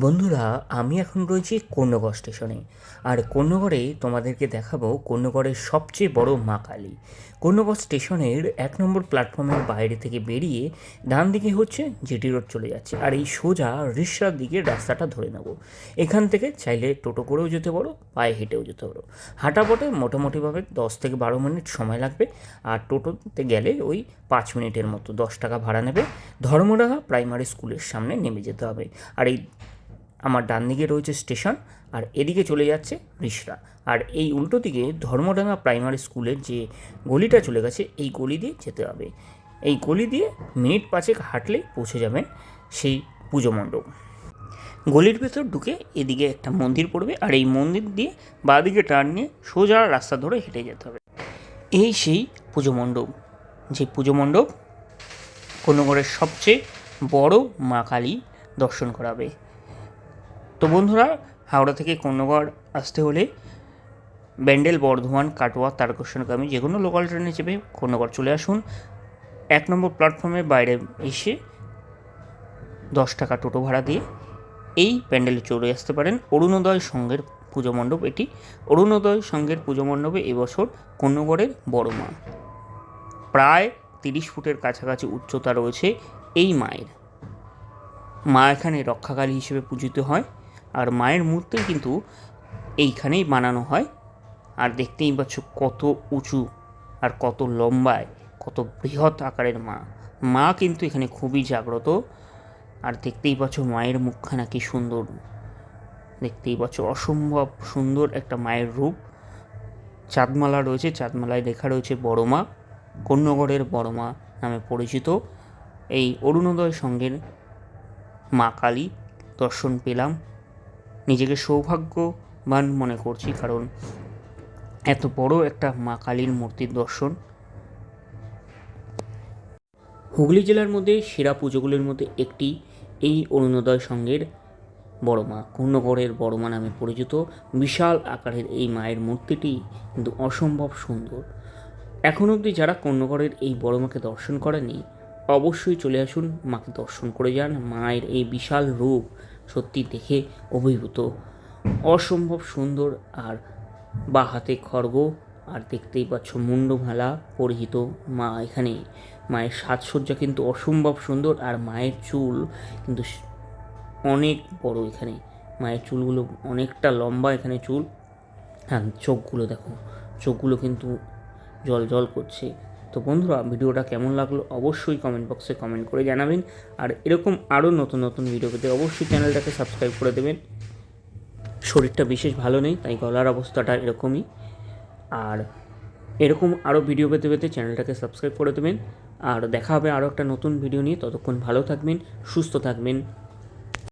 বন্ধুরা, আমি এখন রয়েছি কর্ণগড় স্টেশনে। আর কর্ণগড়ে তোমাদেরকে দেখাবো কর্ণগড়ের সবচেয়ে বড় মা কালী। কর্ণগড় স্টেশনের এক নম্বর প্ল্যাটফর্মের বাইরে থেকে বেরিয়ে ডান দিকে হচ্ছে জিটি রোড চলে যাচ্ছে। আর এই সোজা রিসরার দিকে রাস্তাটা ধরে নেব। এখান থেকে চাইলে টোটো করেও যেতে পারো, পায়ে হেঁটেও যেতে পারো। হাঁটা পথে মোটামুটিভাবে দশ থেকে বারো মিনিট সময় লাগবে। আর টোটোতে গেলে ওই পাঁচ মিনিটের মতো, দশ টাকা ভাড়া নেবে। ধর্মডাঙ্গা প্রাইমারি স্কুলের সামনে নেমে যেতে হবে। আর এই আমার ডান দিকে রয়েছে স্টেশন আর এদিকে চলে যাচ্ছে রিসরা। আর এই উল্টো দিকে ধর্মডাঙ্গা প্রাইমারি স্কুলের যে গলিটা চলে গেছে, এই গলি দিয়ে যেতে হবে। এই গলি দিয়ে মিনিট পাঁচেক হাঁটলে পৌঁছে যাবেন সেই পুজো মণ্ডপ। গলির ভেতর ঢুকে এদিকে একটা মন্দির পড়বে আর এই মন্দির দিয়ে বাঁদিকে টার্ন নিয়ে সোজা রাস্তা ধরে হেঁটে যেতে হবে। এই সেই পুজো মণ্ডপ। যে পুজো মণ্ডপ কোনোগড়ের সবচেয়ে বড় মা কালী দর্শন করাবে। তো বন্ধুরা, হাওড়া থেকে কন্যগড় আসতে হলে ব্যান্ডেল, বর্ধমান, কাটোয়া তারকেশ্বরগামী যে কোনো লোকাল ট্রেনে চেপে কন্যগড় চলে আসুন। এক নম্বর প্ল্যাটফর্মের বাইরে এসে দশ টাকা টোটো ভাড়া দিয়ে এই প্যান্ডেলে চলে আসতে পারেন। অরুণোদয় সংঘের পুজো মণ্ডপ এটি। অরুণোদয় সংঘের পুজো মণ্ডপে এবছর কন্যগড়ের বড় মা। প্রায় তিরিশ ফুটের কাছাকাছি উচ্চতা রয়েছে এই মায়ের। মা এখানে রক্ষাকালী হিসেবে পূজিত হয়। আর মায়ের মূর্তি কিন্তু এইখানেই বানানো হয়। আর দেখতেই পাচ্ছ কত উঁচু আর কত লম্বায়, কত বৃহৎ আকারের মা। মা কিন্তু এখানে খুবই জাগ্রত। আর দেখতেই পাচ্ছ মায়ের মুখখানা কি সুন্দর। দেখতেই পাচ্ছ অসম্ভব সুন্দর একটা মায়ের রূপ। চাঁদমালা রয়েছে, চাঁদমালায় লেখা রয়েছে বড় মা, কন্যগড়ের বড় মা নামে পরিচিত। এই অরুণোদয় সঙ্গের মা কালী, দর্শন পেলাম। নিজেকে সৌভাগ্যবান মনে করছি, কারণ এত বড় একটা মা কালীর মূর্তির দর্শন। হুগলি জেলার মধ্যে সেরা পুজোগুলির মধ্যে একটি এই অরুণোদয় সঙ্গের বড় মা, কর্ণগড়ের বড় মা নামে পরিচিত। বিশাল আকারের এই মায়ের মূর্তিটি কিন্তু অসম্ভব সুন্দর। এখন অবধি যারা কর্ণগড়ের এই বড় মাকে দর্শন করেনি অবশ্যই চলে আসুন মাকে দর্শন করে যান। মায়ের এই বিশাল রূপ সত্যি দেখে অভিভূত। অসম্ভব সুন্দর আর বা হাতে খড়গ, আর দেখতেই পাচ্ছ মুন্ডমালা পরিহিত মা এখানে। মায়ের সাজসজ্জা কিন্তু অসম্ভব সুন্দর আর মায়ের চুল কিন্তু অনেক বড় এখানে। মায়ের চুলগুলো অনেকটা লম্বা এখানে চুল। হ্যাঁ চোখগুলো দেখো, চোখগুলো কিন্তু জল জল করছে। তো বন্ধুরা, ভিডিওটা কেমন লাগল অবশ্যই কমেন্ট বক্সে কমেন্ট করে জানাবেন। আর এরকম আরও নতুন নতুন ভিডিও পেতে অবশ্যই চ্যানেলটাকে সাবস্ক্রাইব করে দেবেন। শরীরটা বিশেষ ভালো নেই, তাই গলার অবস্থাটা এরকমই। আর এরকম আরও ভিডিও পেতে পেতে চ্যানেলটাকে সাবস্ক্রাইব করে দেবেন। আর দেখা হবে আরও একটা নতুন ভিডিও নিয়ে। ততক্ষণ ভালো থাকবেন, সুস্থ থাকবেন।